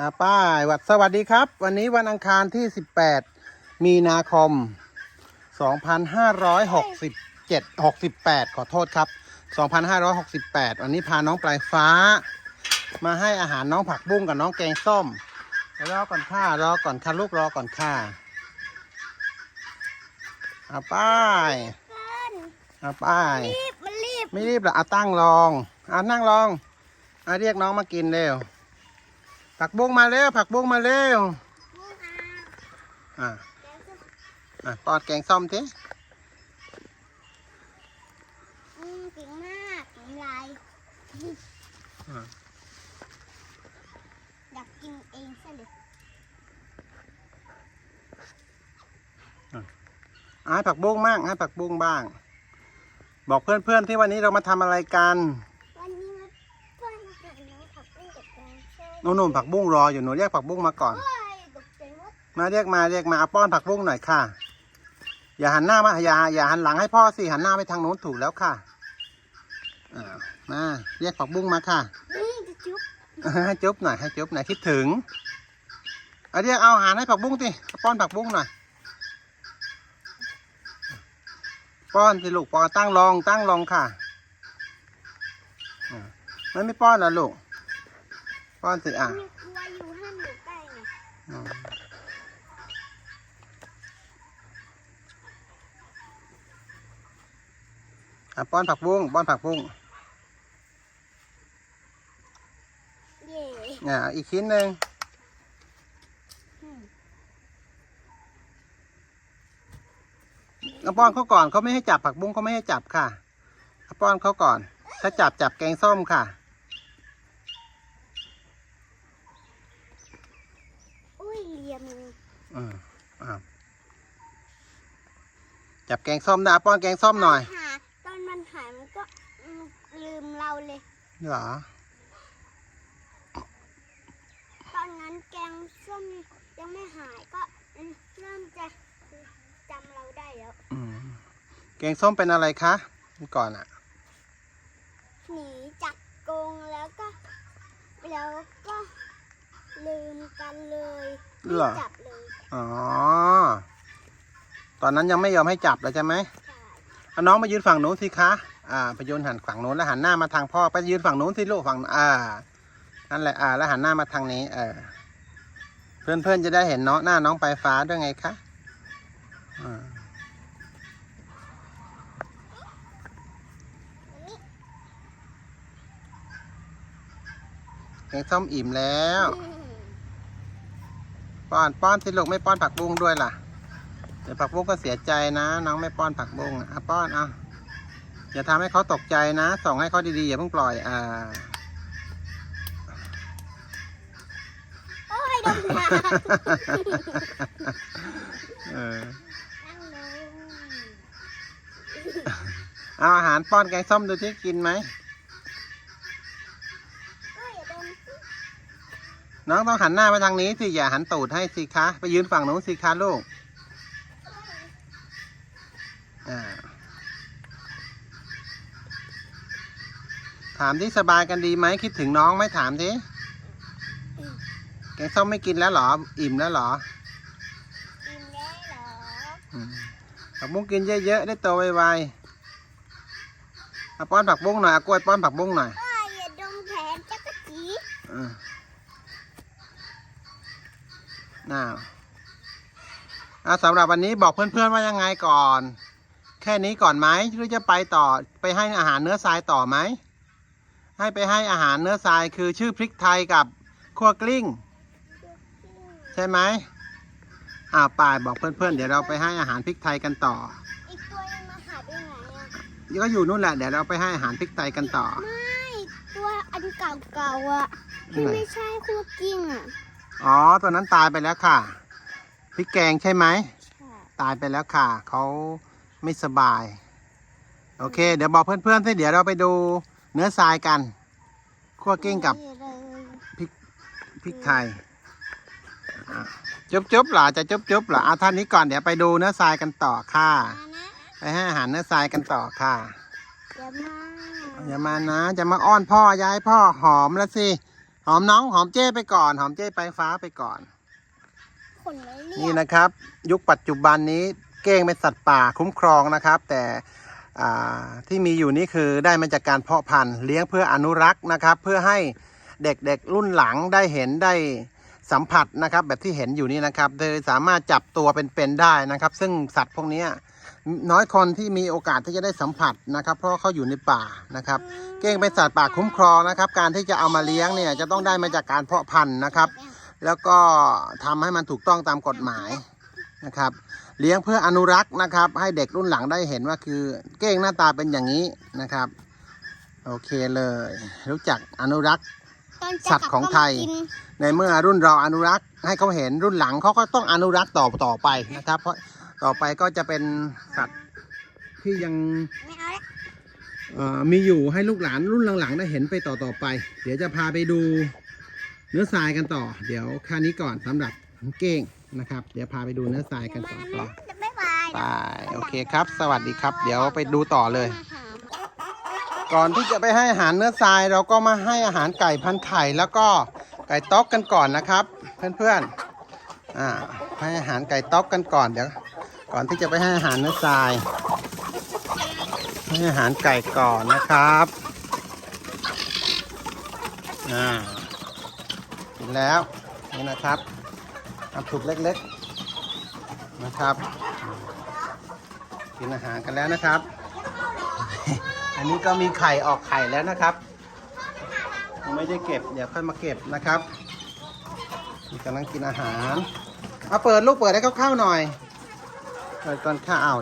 อ่าป้ายวัดสวัสดีครับ วันนี้วันอังคารที่ 18 มีนาคม 2567 68 ขอโทษครับ 2568 วันนี้พาน้องปลายฟ้า มาให้อาหารน้องผักบุ้งกับน้องแกงส้มรอก่อนค่ะรอก่อนค่ะลูกรอก่อนค่ะอาป้ายอาป้ายรีบมันรีบ ไม่รีบหรอกเอาตั้งลองเอานั่งลองเอาเรียกน้องมากินเร็ว ผักบุ้งมาเร็วผักบุ้งมาเร็วอะอะปอดแกงส้มทีอืมเก่งมากน้ำลายอยากกินเองซะเลยเอาให้ผักบุ้งบ้างให้ผักบุ้งบ้าง บอกเพื่อนๆที่วันนี้เรามาทำอะไรกันวันนี้มาเพื่อนมากินน้ำผักบุ้งกับแก งส้มหนุ่นๆผักบุ้งรออยู่หนูเรียกผักบุ้งมาก่อนเฮ้ยตกใจหมดมาเรียกมาเรียกมาเอาป้อนผักบุ้งหน่อยค่ะ อย่าหันหน้ามาอย่าอย่าหันหลังให้พ่อสิหันหน้าไปทางโน้นถูกแล้วค่ะอ่ามาเรียกผักบุ้งมาค่ะนี่จะจุ๊บให้จุ๊บหน่อยให้จุ๊บหน่อยคิดถึงเอาเรียกเอาอาหารให้ผักบุ้งสิป้อนผักบุ้งหน่อยป้อนสิลูกป้อนตั้งรองตั้งรองค่ะอ่ามันไม่ป้อนเหรอลูก ป้อนสิอะมีครัวอยู่ห้ามอยู่ใกล้ไงอืมอะป้อนผักบุ้งป้อนผักบุ้งเย่อะอีกชิ้นหนึ่งอืมเอาป้อนเขาก่อนเขาไม่ให้จับผักบุ้งเขาไม่ให้จับค่ะเอาป้อนเขาก่อน ถ้าจับจับแกงส้มค่ะ อุ้ยเหลี่ยม อืมอะจับแกงส้มนะเอาป้อนแกงส้มหน่อยหาตอนมันหายมันก็อืมลืมเราเลย เหรอ ตอนนั้นแกงส้มยังไม่หายก็อืมเริ่มจะจำเราได้แล้วอืมแกงส้มเป็นอะไรคะเมื่อก่อนอะหนีจากกรงแล้วก็ แล้วก็ลืมกันเลยไม่เหรอจับเลย อ๋อ ตอนนั้นยังไม่ยอมให้จับเลยใช่ไหมใช่เอาน้องมายืนฝั่งนู้นสิคะ อ่าไปยืนหันฝั่งนู้นแล้วหันหน้ามาทางพ่อ ไปยืนฝั่งนู้นสิลูกฝั่ง อ่า นั่นแหละ อ่า แล้วหันหน้ามาทางนี้ เออ เพื่อนเพื่อนๆจะได้เห็นน้องหน้าน้องปลายฟ้าด้วยไงคะอ่าแกงส้มอิ่มแล้ว ป้อนป้อนสิลูกไม่ป้อนผักบุ้งด้วยล่ะ เดี๋ยวผักบุ้งก็เสียใจนะ น้องไม่ป้อนผักบุ้งอะป้อนเอาอย่าทำให้เขาตกใจนะ ส่งให้เขาดีๆอย่าเพิ่งปล่อยอ่าโอ้ยโดนหาเออนั่งลงเอาอาหารป้อนแกงส้มดูที่กินไหม น้องต้องหันหน้าไปทางนี้สิ อย่าหันตูดให้สิคะ ไปยืนฝั่งนู้นสิคะลูก อ่าถามที่สบายกันดีไหมคิดถึงน้องไหมถามทีแกงส้มไม่กินแล้วเหรอ อิ่มแล้วเหรอกินได้เหรออืมผักบุ้งกินเยอะๆได้โตไวๆเอาป้อนผักบุ้งหน่อยเอากล้วยป้อนผักบุ้งหน่อยโอ้ยอย่าดมแผนจักรจี อืม น่าวอะสำหรับวันนี้บอกเพื่อนๆว่ายังไงก่อน แค่นี้ก่อนไหมหรือจะไปต่อไปให้อาหารเนื้อทรายต่อไหมให้ไปให้อาหารเนื้อทรายคือชื่อพริกไทยกับขั่วกลิ้ง ใช่ไหมอ่าปายบอกเพื่อนๆเดี๋ยวเราไปให้อาหารพริกไทยกันต่ออีกตัวยังมาหายไปไหนอะก็อยู่นู่นแหละเดี๋ยวเราไปให้อาหารพริกไทยกันต่อไม่ตัวอันเก่าๆอะที่ไม่ใช่คู่กิ้งอะ อ๋อ ตัวนั้นตายไปแล้วค่ะ พริกแกงใช่ไหมใช่ตายไปแล้วค่ะ เขาไม่สบาย โอเค เดี๋ยวบอกเพื่อนๆสิเดี๋ยวเราไปดูเนื้อทรายกันคั่วกิ้งกับนี่เลยพริกไทยอะจุ๊บจุ๊บเหรอจะจุ๊บจุ๊บเหรอเอาท่านนี้ก่อนเดี๋ยวไปดูเนื้อทรายกันต่อค่ะมานะไปให้อาหารเนื้อทรายกันต่อค่ะเดี๋ยวมาอย่ามานะจะมาอ้อนพ่อย้ายพ่อหอมแล้วสิ หอมน้องหอมเจ้ไปก่อน หอมเจ้ไปฟ้าไปก่อนขนไม่เรีนี่ยบนะครับ ยุคปัจจุบันนี้เก้งเป็นสัตว์ป่าคุ้มครองนะครับ แต่อ่าที่มีอยู่นี่คือได้มาจากการเพาะพันธุ์เลี้ยงเพื่ออนุรักษ์นะครับ เพื่อให้เด็กๆรุ่นหลังได้เห็นได้สัมผัสนะครับ แบบที่เห็นอยู่นี่นะครับโดยสามารถจับตัวเป็นๆได้นะครับ ซึ่งสัตว์พวกเนี้ย น้อยคนที่มีโอกาสที่จะได้สัมผัสนะครับ เพราะเขาอยู่ในป่านะครับ เก้งเป็นสัตว์ป่าคุ้มครองนะครับ การที่จะเอามาเลี้ยงเนี่ยจะต้องได้มาจากการเพาะพันธุ์นะครับ แล้วก็ทำให้มันถูกต้องตามกฎหมายนะครับ เลี้ยงเพื่ออนุรักษ์นะครับ ให้เด็กรุ่นหลังได้เห็นว่าคือ เก้งหน้าตาเป็นอย่างนี้นะครับ โอเคเลย รู้จักอนุรักษ์สัตว์ของไทย ในเมื่อรุ่นเราอนุรักษ์ให้เขาเห็นรุ่นหลังเขาก็ต้องอนุรักษ์ต่อต่อไปนะครับ เพราะ ต่อไปก็จะเป็นสัตว์ที่ยังไม่เอาละเอ่อมีอยู่ให้ลูกหลานรุ่นหลังๆได้เห็นไปต่อต่อไป เดี๋ยวจะพาไปดูเนื้อทรายกันต่อ เดี๋ยวแค่นี้ก่อนสำหรับเก้งนะครับ เดี๋ยวพาไปดูเนื้อทรายกันต่อต่อบ๊ายบายไปโอเคครับ สวัสดีครับ เดี๋ยวไปดูต่อเลยอาหารก่อนที่จะไปให้อาหารเนื้อทรายเราก็มาให้อาหารไก่พันไข่แล้วก็ไก่ต๊อกกันก่อนนะครับ เพื่อนๆอ่าให้อาหารไก่ต๊อกกันก่อนเดี๋ยว ก่อนที่จะไปให้อาหารเนื้อทรายให้อาหารไก่ก่อนนะครับอ่ากินแล้วนี่นะครับทำถุกเล็กๆนะครับ กินอาหารกันแล้วนะครับ อันนี้ก็มีไข่ออกไข่แล้วนะครับยังไม่ได้เก็บเดี๋ยวค่อยมาเก็บนะครับกำลังกินอาหารเอาเปิดลูกเปิดให้เขาเข้าหน่อย ไปิดก่อนข้าว